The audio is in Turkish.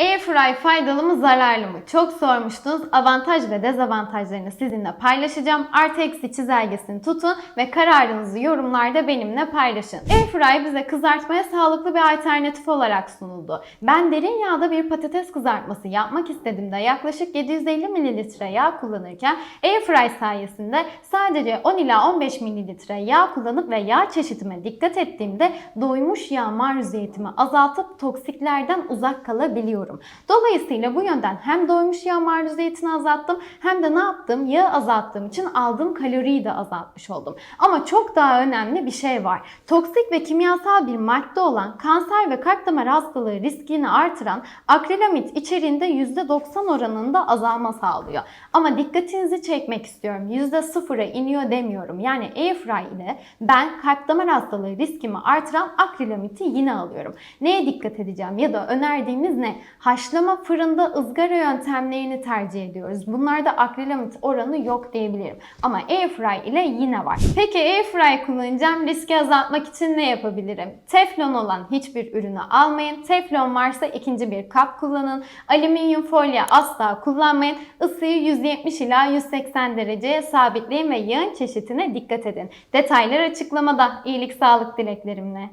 Airfry faydalı mı zararlı mı? Çok sormuştunuz. Avantaj ve dezavantajlarını sizinle paylaşacağım. Artı eksi çizelgesini tutun ve kararınızı yorumlarda benimle paylaşın. Airfry bize kızartmaya sağlıklı bir alternatif olarak sunuldu. Ben derin yağda bir patates kızartması yapmak istediğimde yaklaşık 750 ml yağ kullanırken Airfry sayesinde sadece 10 ila 15 ml yağ kullanıp ve yağ çeşitime dikkat ettiğimde doymuş yağ maruziyetimi azaltıp toksiklerden uzak kalabiliyorum. Dolayısıyla bu yönden hem doymuş yağ maruziyetini azalttım hem de ne yaptım? Yağı azalttığım için aldığım kaloriyi de azaltmış oldum. Ama çok daha önemli bir şey var. Toksik ve kimyasal bir madde olan kanser ve kalp damar hastalığı riskini artıran akrilamit içeriğinde %90 oranında azalma sağlıyor. Ama dikkatinizi çekmek istiyorum. %0'a iniyor demiyorum. Yani Airfry ile ben kalp damar hastalığı riskimi artıran akrilamiti yine alıyorum. Neye dikkat edeceğim ya da önerdiğimiz ne? Haşlama, fırında, ızgara yöntemlerini tercih ediyoruz. Bunlarda akrilamit oranı yok diyebilirim. Ama Airfry ile yine var. Peki Airfry kullanacağım. Riski azaltmak için ne yapabilirim? Teflon olan hiçbir ürünü almayın. Teflon varsa ikinci bir kap kullanın. Alüminyum folyo asla kullanmayın. Isıyı 170 ila 180 dereceye sabitleyin ve yağın çeşitine dikkat edin. Detaylar açıklamada. İyilik sağlık dileklerimle.